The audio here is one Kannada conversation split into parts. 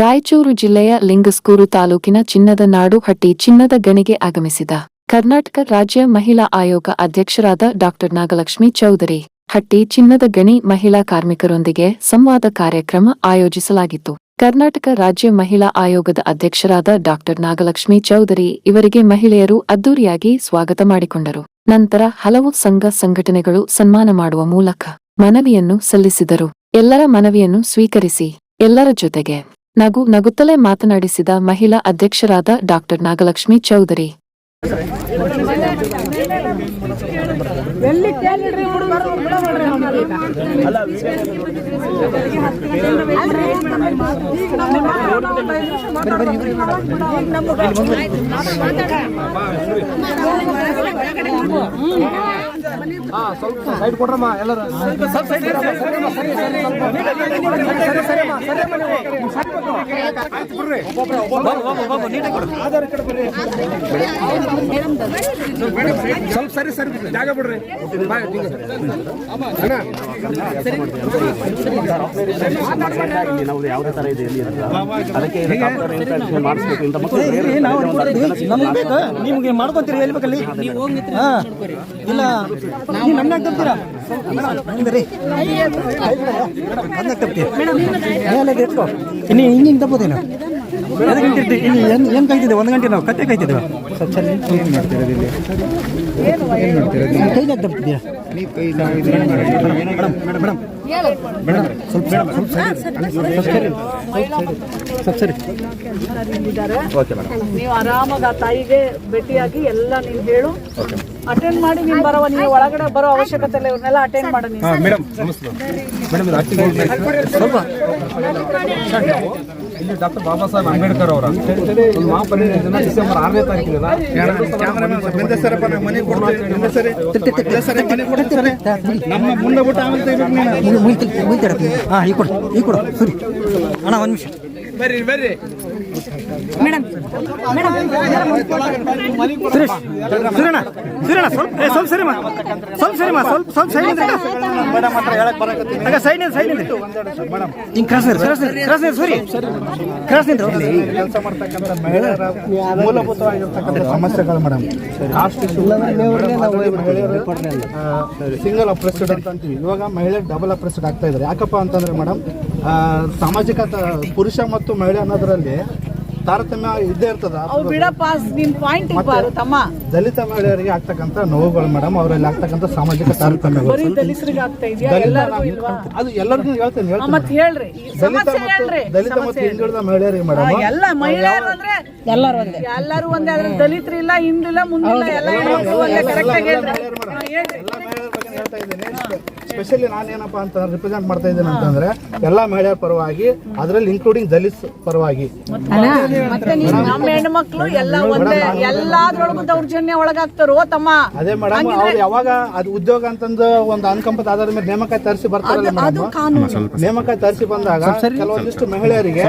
ರಾಯಚೂರು ಜಿಲ್ಲೆಯ ಲಿಂಗಸ್ಕೂರು ತಾಲೂಕಿನ ಚಿನ್ನದ ನಾಡು ಹಟ್ಟಿ ಚಿನ್ನದ ಗಣಿಗೆ ಆಗಮಿಸಿದ. ಕರ್ನಾಟಕ ರಾಜ್ಯ ಮಹಿಳಾ ಆಯೋಗ ಅಧ್ಯಕ್ಷರಾದ ಡಾ. ನಾಗಲಕ್ಷ್ಮಿ ಚೌಧರಿ, ಹಟ್ಟಿ ಚಿನ್ನದ ಗಣಿ ಮಹಿಳಾ ಕಾರ್ಮಿಕರೊಂದಿಗೆ ಸಂವಾದ ಕಾರ್ಯಕ್ರಮ ಆಯೋಜಿಸಲಾಗಿತ್ತು. ಕರ್ನಾಟಕ ರಾಜ್ಯ ಮಹಿಳಾ ಆಯೋಗದ ಅಧ್ಯಕ್ಷರಾದ ಡಾ. ನಾಗಲಕ್ಷ್ಮಿ ಚೌಧರಿ ಇವರಿಗೆ ಮಹಿಳೆಯರು ಅದ್ದೂರಿಯಾಗಿ ಸ್ವಾಗತ ಮಾಡಿಕೊಂಡರು. ನಂತರ ಹಲವು ಸಂಘ ಸಂಘಟನೆಗಳು ಸನ್ಮಾನ ಮಾಡುವ ಮೂಲಕ ಮನವಿಯನ್ನು ಸಲ್ಲಿಸಿದರು. ಎಲ್ಲರ ಮನವಿಯನ್ನು ಸ್ವೀಕರಿಸಿ. ಎಲ್ಲರ ಜೊತೆಗೆ ನಗು ನಗುತ್ತಲೇ ಮಾತನಾಡಿಸಿದ ಮಹಿಳಾ ಅಧ್ಯಕ್ಷರಾದ ಡಾಕ್ಟರ್ ನಾಗಲಕ್ಷ್ಮಿ ಚೌಧರಿ. ಎಲ್ಲರೂ ಸ್ವಲ್ಪ ಸರಿ ಸರಿ ಜಾಗ ಬಿಡ್ರಿ. ನಾವು ಯಾವುದೇ ತರ ಇದೆ ಇಲ್ಲಿ ಅದಕ್ಕೆ ಮಾಡಿಸ್ಬೇಕು ಅಂತ. ನಮ್ಗೆ ಬೇಕು ನಿಮ್ಗೆ ಮಾಡ್ಕೊಂತೀರಿ ಹೇಳ್ಬೇಕಲ್ಲಿ? ಬೇಕಲ್ಲಿ ಹಾ. ಇಲ್ಲ ನೀವು ನಮ್ಮ ತಪ್ತೀರಾ ಇನ್ನು ನಿಂತಿರ್ತೀವಿ ಇಲ್ಲಿ ಏನು ಏನು ಒಂದು ಗಂಟೆ ನಾವು ಕತ್ತೆ ಸ್ವಲ್ಪ ಸರಿ ಏನು ಮಾಡ್ತಿರೋದು ಇಲ್ಲಿ? ಕೈದಾಗ ತಪ್ಪಿದ್ಯಾ? ಮೇಡಮ್ ಮೇಡಮ್ ಮೇಡಮ್ ಮೇಡಮ್ ಸ್ವಲ್ಪ ಸ್ವಲ್ಪ ಸರಿ. ಸ್ವಲ್ಪ ಸರಿ. ಇದ್ದಾರೆ ನೀವು ಆರಾಮಾಗಿ ಆ ತಾಯಿಗೆ ಭೇಟಿಯಾಗಿ ಎಲ್ಲ ನೀನು ಹೇಳು. ಅಟೆಂಡ್ ಮಾಡಿ ನೀನು ಬರವ ನೀವು ಒಳಗಡೆ ಬರೋ ಅವಶ್ಯಕತೆ ಇಲ್ಲ ಇವ್ರನ್ನೆಲ್ಲ ಅಟೆಂಡ್ ಮಾಡು ನೀನು. ಮೇಡಮ್ ನಮಸ್ತೆ ಮೇಡಮ್ ಇದು ಅಟ್ಟಿಗೆ ಸ್ವಲ್ಪ. ಇಲ್ಲಿ ಡಾಕ್ಟರ್ ಬಾಬಾ ಸಾಹೇಬ್ ಅಂಬೇಡ್ಕರ್ ಅವರ. ಒಂದು ಮಹಾಪರಿನಿರ್ವಾಣ ಡಿಸೆಂಬರ್ ಆರನೇ ತಾರೀಕಿಗೆ ನಮ್ಮ ಮುಂದೆ ಬಿಟ್ಟು ಆಮೇಲೆ ತೆಗಿಬೇಕು ನೀನು. ಹಾಂ ಈ ಕೊಡು ಈ ಕೊಡು. ಸರಿ. ಅಣ್ಣ ಒಂದು ನಿಮಿಷ. ಬರ್ರಿ ಬರ್ರಿ. ಸುರೇಶ್ ಸುರಣ್ಣ ಸುರಣ್ಣ ಸ್ವಲ್ಪ ಏ, ಸ್ವಲ್ಪ ಸರಿ ಮಾ ಸ್ವಲ್ಪ ಸರಿ ಮಾ ಸ್ವಲ್ಪ ಸ್ವಲ್ಪ ಸೈನ್ ಸೈನ್ ಸೈಡ್ ನಿಂತ್ರೆ ಹಿಂಗೆ ಕ್ರಾಸ್ ಕ್ರಾಸ್ ಕ್ರಾಸ್ ಸರಿ. ಕ್ರಾಸ್ ನಿಂತ್ರೆ ಕೆಲಸ ಮಾಡ್ತಕ್ಕಂಥ ಮಹಿಳೆಯರ ಮೂಲಭೂತವಾಗಿರ್ತಕ್ಕಂಥ ಸಮಸ್ಯೆಗಳು ಮೇಡಮ್. ಕಾಸ್ಟ್ ಸಿಂಗಲ್ ಅಪ್ರೆಸ್ಟೆಡ್ ಅಂತ ಅಂತೀವಿ. ಇವಾಗ ಮಹಿಳೆ ಡಬಲ್ ಅಪ್ರೆಸ್ಟೆಡ್ ಆಗ್ತಾ ಇದ್ದಾರೆ ಯಾಕಪ್ಪ ಅಂತಂದ್ರೆ ಮೇಡಮ್ ಸಾಮಾಜಿಕ ತ- ಪುರುಷ ಮತ್ತು ಮಹಿಳೆ ಅನ್ನೋದ್ರಲ್ಲಿ ತಾರತಮ್ಯ ಇದ್ದೇ ಇರ್ತದ. ಅವು ಬಿಡಪ್ಪ ನಿನ್ ಪಾಯಿಂಟ್ ಬಾರು ತಮ್ಮ. ದಲಿತ ಮಹಿಳೆಯರಿಗೆ ಆಗ್ತಕ್ಕಂಥ ನೋವುಗಳು ಮೇಡಮ್ ಅವರಲ್ಲಿ ಆಗ್ತಕ್ಕಂಥ ಸಾಮಾಜಿಕ ತಾರತಮ್ಯಗಳು. ಬರೀ ದಲಿತರಿಗೆ ಆಗ್ತಾ ಇದೆಯಾ? ಎಲ್ಲರಿಗೂ ಇಲ್ವಾ? ಅದು ಎಲ್ಲರಿಗೂ ಹೇಳ್ತೇನೆ ಹೇಳ್ತೇನೆ ಮತ್ ಹೇಳ್ರಿ. ಈ ದಲಿತ ಸಮಸ್ಯೆ ಮತ್ತು ಹೇಳ್ರಿ ದಲಿತ ಮತ್ತು ಸಮಸ್ಯೆ ಹಿಂದುಳಿದ ಮಹಿಳೆಯರಿಗೆ ಮೇಡಮ್ ಎಲ್ಲ ಮಹಿಳೆಯರು ಅಂದ್ರೆ ಎಲ್ಲರೂ ಒಂದೇ. ಎಲ್ಲರೂ ಒಂದೇ ಅದ್ರ ದಲಿತರು ಇಲ್ಲ ಹಿಂದಿಲ್ಲ ಮುಂದಿಲ್ಲ ಎಲ್ಲ ಹೆಣ್ಮಕ್ಳು ಒಂದೇ. ಆಗಿ ಹೇಳ್ರಿ. ಹಾ, ಹೇಳ್ರಿ. ಹೇಳ್ತಾ ಇದ್ದೀನಿ. ಸ್ಪೆಷಲಿ ನಾನು ಏನಪ್ಪಾ ಅಂತ ರಿಪ್ರೆಸೆಂಟ್ ಮಾಡ್ತಾ ಇದ್ದೀನಿ ಅಂತಂದ್ರೆ ಎಲ್ಲಾ ಮಹಿಳೆಯರ ಪರವಾಗಿ ಅದರಲ್ಲಿ ಇನ್ಕ್ಲೂಡಿಂಗ್ ದಲಿತ್ ಪರವಾಗಿ. ನಮ್ಮ ಹೆಣ್ಮಕ್ಳು ಎಲ್ಲ ಒಂದೇ ಎಲ್ಲಾದ್ರೊಳಗೂ ದೌರ್ಜನ್ಯ ಒಳಗಾಗ್ತಾರೋ ತಮ್ಮ? ಅದೇ ಮೇಡಮ್ ಅವ್ರು ಯಾವಾಗ ಅದು ಉದ್ಯೋಗ ಅಂತಂದು ಒಂದು ಅನ್ಕಂಪದ ಆಧಾರದ ಮೇಲೆ ನೇಮಕ ತರಿಸಿ ಬರ್ತಾರಲ್ಲ ಅದು ಮೇಡಮ್ ಕಾನೂನು. ನೇಮಕಾತಿ ತರಿಸಿ ಬಂದಾಗ ಕೆಲವೊಂದಿಷ್ಟು ಮಹಿಳೆಯರಿಗೆ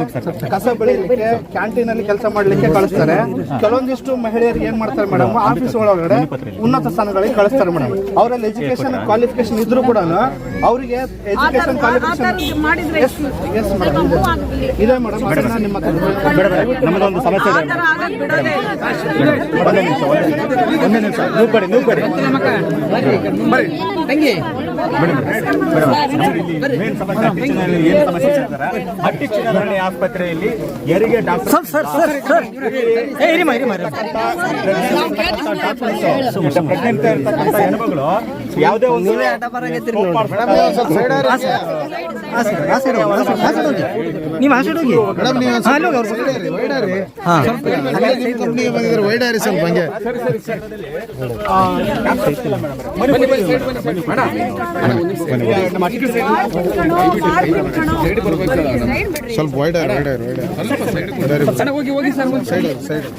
ಕಸ ಬೆಳಿಲಿಕ್ಕೆ ಕ್ಯಾಂಟೀನ್ ಅಲ್ಲಿ ಕೆಲಸ ಮಾಡ್ಲಿಕ್ಕೆ ಕಳಿಸ್ತಾರೆ. ಕೆಲವೊಂದಿಷ್ಟು ಮಹಿಳೆಯರಿಗೆ ಏನ್ ಮಾಡ್ತಾರೆ ಮೇಡಮ್ ಆಫೀಸ್ ಒಳಗಡೆ ಉನ್ನತ ಸ್ಥಾನಗಳಿಗೆ ಕಳಿಸ್ತಾರೆ ಮೇಡಮ್ ಅವರಲ್ಲಿ ಎಜುಕೇಶನ್ ಕ್ವಾಲಿಫಿಕೇಶನ್ ಇದ್ರೂ ಕೂಡ ಅವರಿಗೆ ಎಜುಕೇಶನ್ ಕ್ವಾಲಿಫಿಕೇಶನ್ ಇದೆ ಮೇಡಮ್ ಅದನ್ನ ನಿಮ್ಮ ಹತ್ರ ನಮ್ಮದೊಂದು ಸಮಸ್ಯೆ ಇಲ್ಲ. ಒಂದೇ ನಿಮಿಷ ಒಂದೇ ನಿಮಿಷ ನೀವು ಕೊಡಿ ನೀವು ಕೊಡಿ ಮೇನ್ ಸಮಸ್ಯೆ ಹಟ್ಟಿಚಿನಲ್ಲಿ ಏನು ಸಮಸ್ಯೆ ಆಸ್ಪತ್ರೆಯಲ್ಲಿ ಹೆರಿಗೆ ಡಾಕ್ಟರ್ ಸ್ವಲ್ಪ ಸರ್ ಸರ್ ಸರ್ ಏ ಆಟ ಬರಾಕತ್ತೀರಿ ನೀವು ಹಾಸ್ಪಿಟಲ್ ಹೋಗಿ ಸ್ವಲ್ಪ ವೈಡ್ ವೈಡ್ ವೈಡ್ ಹೋಗಿ ಹೋಗಿ ಸರ್ ಸೈಡ್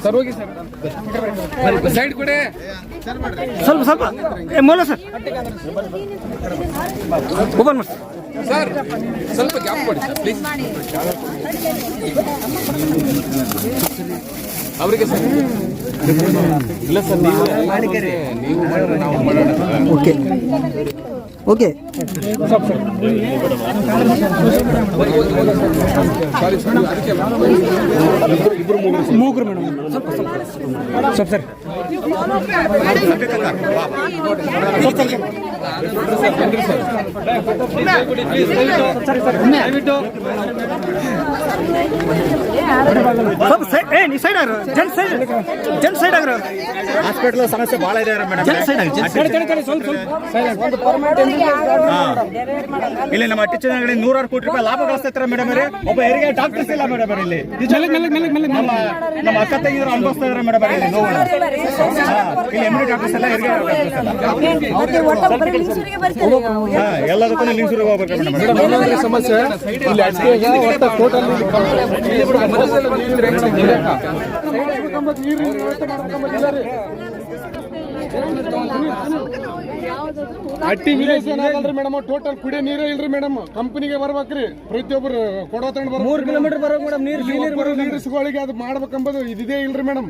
ಸರ್ ಹೋಗಿ ಸರ್ ಸೈಡ್ ಕೊಡಿ ಸ್ವಲ್ಪ ಸ್ವಲ್ಪ ಏ ಮೋಲ ಸರ್ ಓಪನ್ ಮಾಡಿ. ಸರ್ ಸ್ವಲ್ಪ ಗ್ಯಾಪ್ ಕೊಡಿ ಸರ್ ಪ್ಲೀಸ್ ಅವರಿಗೆ ಸರ್ ಇಲ್ಲ ಸರ್ ನೀವು ನೀವು ಮಾಡಿದ್ರೆ ನಾವು ಮಾಡೋಣ sir. Okay okay sorry sir. ಮೂಗುರು madam. ಸ್ವಲ್ಪ ಸ್ವಲ್ಪ. ಸ್ವಲ್ಪ ಸರ್ ಸೈಡ್ ಜನ್ ಆಗ್ರು ಹಾಸ್ಪಿಟಲ್ ಸಮಸ್ಯೆ ಬಹಳ ಇದೆ ಮೇಡಮ್ ಜನ್ ಸೈಡ್ ಇಲ್ಲಿ ನಮ್ಮ ಟೀಚರ್ ಅಂಗಡಿ ನೂರಾರು ಕೋಟಿ ರೂಪಾಯಿ ಲಾಭ ಗಳಿಸ್ತಾರೆ ಮೇಡಮ್ ಅವರೇ. ಒಬ್ಬ ಹೆರಿಗೆ ಡಾಕ್ಟರ್ಸ್ ಇಲ್ಲ ಮೇಡಮ್ ಇಲ್ಲಿ. ಮೆಲ್ಲಗೆ ಮೆಲ್ಲಗೆ ನಮ್ಮ ನಮ್ಮ ಅಕ್ಕ ತಂಗಿದ್ರು ಅನುಭವಿಸ್ತಾ ಇದಾರೆ ಮೇಡಮ್ ಇಲ್ಲಿ. ನೋವು ಇಲ್ಲಿ ಎಂ ಡಿ ಡಾಕ್ಟರ್ಸ್ ಎಲ್ಲ ಹೆರಿಗೆ ಡಾಕ್ಟರ್ಸ್ ಎಲ್ಲ. ಎಲ್ಲದಕ್ಕೂ ಲಿಂಗ್ಸೂರಿಗೆ ಹೋಗ್ಬೇಕು. ಮೇಡಮ್ ಸಮಸ್ಯೆ. ಇಲ್ಲಿ ಅಡಿಕೆಗೆ ಒಟ್ಟು ಟೋಟಲ್ ಅಟ್ಟಿ ವಿಲೇಜ್ ಏನಾಗಲ್ರಿ ಮೇಡಮ್. ಟೋಟಲ್ ಕುಡಿಯೋ ನೀರೇ ಇಲ್ರಿ ಮೇಡಮ್. ಕಂಪನಿಗೆ ಬರ್ಬೇಕ್ರಿ. ಪ್ರತಿಯೊಬ್ಬರು ಕೊಡೋ ತಗೊಂಡ್ ಮೂರು ಕಿಲೋಮೀಟರ್ ಬರೋ ಮೇಡಮ್ ನೀರು ನೀರು ಬರೋ ನೀರಿಸ್ಗಳಿಗೆ ಅದು ಮಾಡ್ಬೇಕಂಬುದು ಇದಿದೆ ಇಲ್ರಿ ಮೇಡಮ್.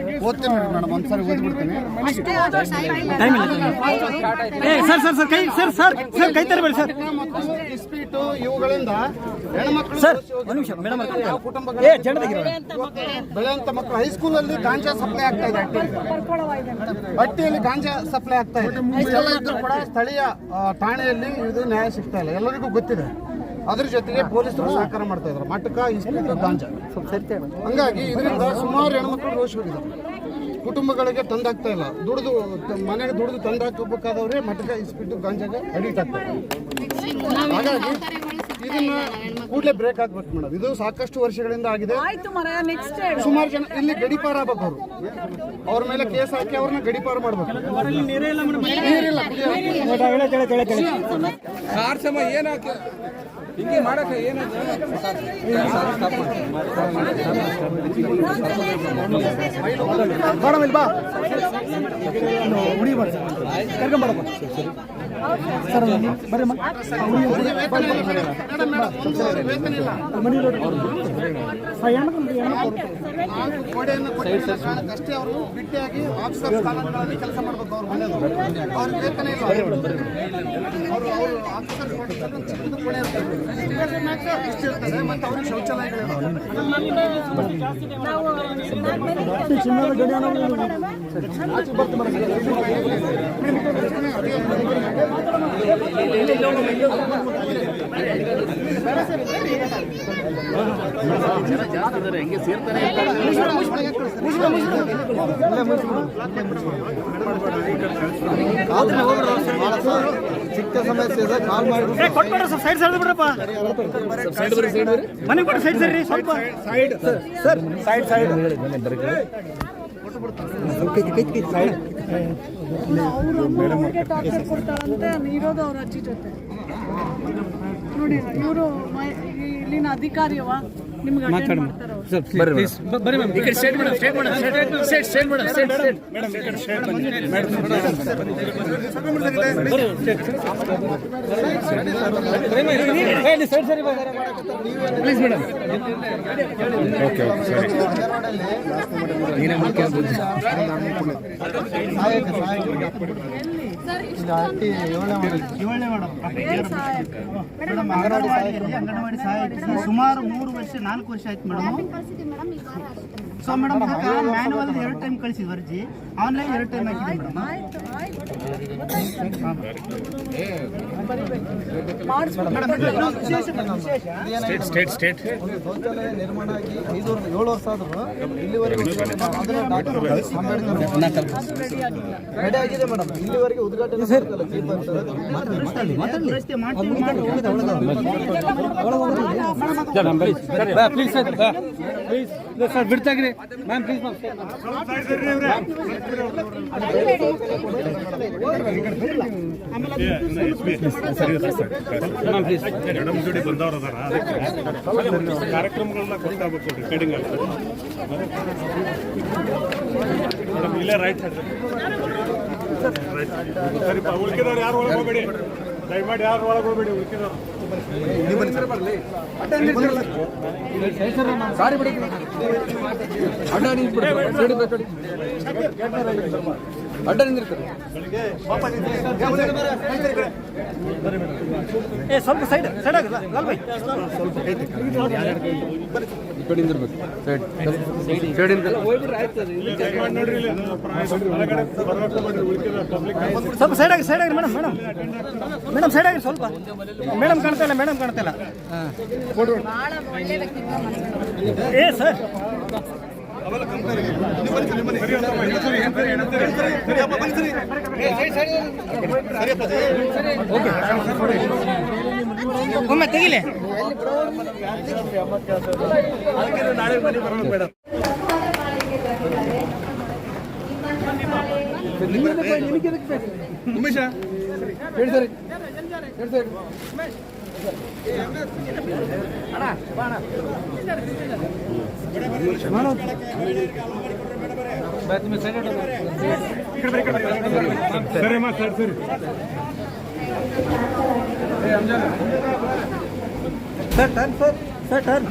ಓದ್ತೇನೆ ಮೇಡಮ್ ಒಂದ್ಸರಿ ಓದ್ಬಿಡ್ತೀನಿ. ಟೈಮ್ ಇಲ್ಲ. ಏ ಸರ್ ಸರ್ ಸರ್ ಕೈ ಸರ್ ಸರ್ ಸರ್ ಕೈ ತರಬೇಡಿ ಸರ್. ಇಸ್ಪೀಟು ಇವುಗಳಿಂದ ಹೆಣ್ಮಕ್ಳು ಸರ್ ಒಂದು ನಿಮಿಷ ಮೇಡಮ್ ಕುಟುಂಬಗಳು ಏ ಬೆಳೆಯುವಂತ ಮಕ್ಕಳು ಹೈಸ್ಕೂಲಲ್ಲಿ ಗಾಂಜಾ ಸಪ್ಲೈ ಆಗ್ತಾ ಇದೆ ಹಟ್ಟಿಯಲ್ಲಿ. ಹಟ್ಟಿಯಲ್ಲಿ ಗಾಂಜಾ ಸಪ್ಲೈ ಆಗ್ತಾ ಇದೆ. ಎಲ್ಲ ಇದ್ರೂ ಕೂಡ ಸ್ಥಳೀಯ ಠಾಣೆಯಲ್ಲಿ ಇದು ನ್ಯಾಯ ಸಿಗ್ತಾ ಇಲ್ಲ. ಎಲ್ಲರಿಗೂ ಗೊತ್ತಿದೆ. ಅದ್ರ ಜೊತೆಗೆ ಪೊಲೀಸರು ಸಹಕಾರ ಮಾಡ್ತಾ ಇದ್ದಾರೆ ಮಟಕ ಇಸ್ಪೀಟು ಗಾಂಜಾ. ಹಂಗಾಗಿ ಇದರಿಂದ ಸುಮಾರು ಹೆಣ್ಮಕ್ಳು ರೋಷಿದ್ದಾರೆ ಕುಟುಂಬಗಳಿಗೆ ತಂದಾಗ್ತಾ ಇಲ್ಲ. ದುಡಿದು ಮನೆಗೆ ದುಡಿದು ತಂದಾಕಬೇಕಾದವ್ರೆ ಮಟಕ ಇಸ್ಬಿಟ್ಟು ಗಾಂಜಾಗ ಅಡಿಕ್ಟ್ ಆಗ್ತಾರೆ ಹಾಗಾಗಿ ಇದನ್ನ ಕೂಡಲೇ ಬ್ರೇಕ್ ಆಗ್ಬೇಕು ಮೇಡಮ್. ಇದು ಸಾಕಷ್ಟು ವರ್ಷಗಳಿಂದ ಆಗಿದೆ. ಆಯ್ತು ಮರ ನೆಕ್ಸ್ಟ್ ಸುಮಾರು ಜನ ಇಲ್ಲಿ ಗಡಿಪಾರ ಆಗ್ಬೇಕು ಅವರು. ಅವ್ರ ಮೇಲೆ ಕೇಸ್ ಹಾಕಿ ಅವ್ರನ್ನ ಗಡಿಪಾರ ಮಾಡ್ಬೇಕು. ನೀರಿಲ್ಲ ಮೇಡಮ್ ಇಲ್ಲಿ ಬಾ. ಹುಡಿ ಬರ್ರಿ. ಕರ್ಕೊಂಬರಪ್ಪ ಸರ್ ಕಾರಣಕ್ಕಷ್ಟೇ ಅವರು ಬಿಟ್ಟಿಯಾಗಿ ಆಫೀಸರ್ ಸ್ಥಾನಗಳಲ್ಲಿ ಕೆಲಸ ಮಾಡಬೇಕು ಅವ್ರ ಮನೆಯವರು ಅವ್ರಿಗೆ ವೇತನ ಇಲ್ಲ. ಕೊಟ್ಟಿದ್ದಾರೆ ಒಂದು ಚಿಕ್ಕದು ಕೋಣೆ ಇರ್ತದೆ. ಇಷ್ಟು ಇರ್ತದೆ ಮತ್ತು ಅವ್ರಿಗೆ ಶೌಚಾಲಯಗಳಿಲ್ಲ ಚಿನ್ನದ ಗಡಿ ಅನ್ನೋದು ಚಿಕ್ಕ ಸಮಸ್ಯೆ ಇದೆ ಕಾಲ್ ಮಾಡಿ ಏ ಕೊಟ್ಬಿಡ್ರಿ ಸ್ವಲ್ಪ ಸೈಡ್ ಸೈಡ್ ಬಿಡ್ರಪ್ಪ. ಮನೆ ಕೊಟ್ಟು ಸೈಡ್ ಸೈಡ್ ರೀ ಸ್ವಲ್ಪ. Side sir side side torture ಕೊಡ್ತಾರಂತೆ ಇರೋದು ಅವ್ರ ಅಜ್ಜಿ ಜೊತೆ. ನೋಡಿ ಇವರು ಇಲ್ಲಿನ ಅಧಿಕಾರಿಯವ. ನಿಮ್ಗೆ ಅಟೆಂಡ್ ಮಾಡ್ತಾರೆ ಅವ್ರು. ಬರ್ರಿ ಮ್ಯಾಮ್ ಈ ಕಡೆ state madam state madam state state madam state state side ಸರಿ ಪ್ಲೀಸ್ ಮೇಡಮ್ ಓಕೆ ಓಕೆ ಸರಿ ಮೇಡಮ್ ಅಂಗನವಾಡಿಯಲ್ಲಿ ಅಂಗನವಾಡಿ ಸಹಾಯಕಿ ಸುಮಾರು ಮೂರು ವರ್ಷ ನಾಲ್ಕು ವರ್ಷ ಆಯ್ತು ಮೇಡಮ್. ಸೊ ಮೇಡಮ್ ಮ್ಯಾನುವಲ್ ಎರಡು ಟೈಮ್ ಕಳಿಸಿದ್ವಿ ಅರ್ಜಿ. ಆನ್ಲೈನ್ ಎರಡು ಟೈಮ್ ಹಾಕಿದೆ ಮೇಡಮ್. ಸ್ಟೇಟ್ ಸ್ಟೇಟ್ ಸ್ಟೇಟ್ ಶೌಚಾಲಯ ನಿರ್ಮಾಣ ಆಗಿ ಐದು ವರ್ಷ ಏಳು ವರ್ಷ ಆದ್ರು ಇಲ್ಲಿವರೆಗೂ ಅದನ್ನ ಡಾಕ್ಟರ್ ಅಂಬೇಡ್ಕರ್ ರೆಡಿ ಆಗಿದೆ ಮೇಡಮ್. ಇಲ್ಲಿವರೆಗೆ sir. ಬಿಡ್ತಾಗ್ರಿ. Ma'am please ma'am please madam ಜೋಡಿ ಬಂದವ್ರು ಅದಾರ ಕಾರ್ಯಕ್ರಮಗಳನ್ನ ಗೊತ್ತಾಗಬೇಕು ರೆಕಾರ್ಡಿಂಗ್ ಅಲ್ಲಿ. ಮೇಡಮ್ ಇಲ್ಲೇ ರೈಟ್ ಸೈಡ್ ಸರಿಪ್ಪ ಉಳ್ಕಿದವ್ರು ಯಾರು ಒಳಗೆ ಹೋಗ್ಬೇಡಿ ದಯಮಾಡಿ ಯಾರು ಒಳಗೆ ಹೋಗ್ಬೇಡಿ ಉಳ್ಕಿದವ್ರು ಸಾರಿ ಬಿಡಿ ನಿಂತ್ಬಿಡಿ ಅಡ್ಡ ನಿಂದಿರ್ತಾರೆ ಏ ಸ್ವಲ್ಪ ಸೈಡ್ ಸೈಡ್ ಆಗಲ್ಲ ಲಾಲ್ ಬೈ ಈ ಕಡೆ ನಿಂದಿರ್ಬೇಕು. ಸೈಡ್ ಸ್ವಲ್ಪ ಸೈಡ್ ಆಗಿ ಸೈಡ್ ಆಗಿ ಮೇಡಮ್ ಮೇಡಮ್. ಮೇಡಮ್ ಸೈಡ್ ಆಗಿ ಸ್ವಲ್ಪ. ಮೇಡಮ್ ಕಾಣ್ತಾ ಇಲ್ಲ ಮೇಡಮ್ ಕಾಣ್ತಾ ಇಲ್ಲ. ಏ ಸರ್. ಒಮ್ಮೆ ತೆಗಿಲೆ. ಉಮೇಶ. ಹೇಳಿ ಸರಿ. ಹೇಳಿ ಸರಿ. ಸರಿ ಅಮ್ಮ ಸರಿ ಸರಿ sir turn sir sir turn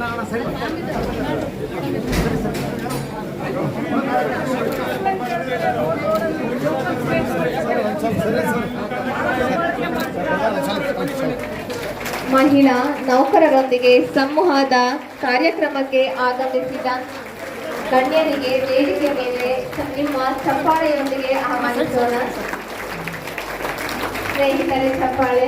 ಮಹಿಳಾ ನೌಕರರೊಂದಿಗೆ ಸಂವಾದ ಕಾರ್ಯಕ್ರಮಕ್ಕೆ ಆಗಮಿಸಿದ ಗಣ್ಯರಿಗೆ ವೇದಿಕೆ ಮೇಲೆ ನಿಮ್ಮ ಚಪ್ಪಾಳೆಯೊಂದಿಗೆ ಆಹ್ವಾನಿಸೋಣ. ಸ್ನೇಹಿತರೆ ಚಪ್ಪಾಳೆ.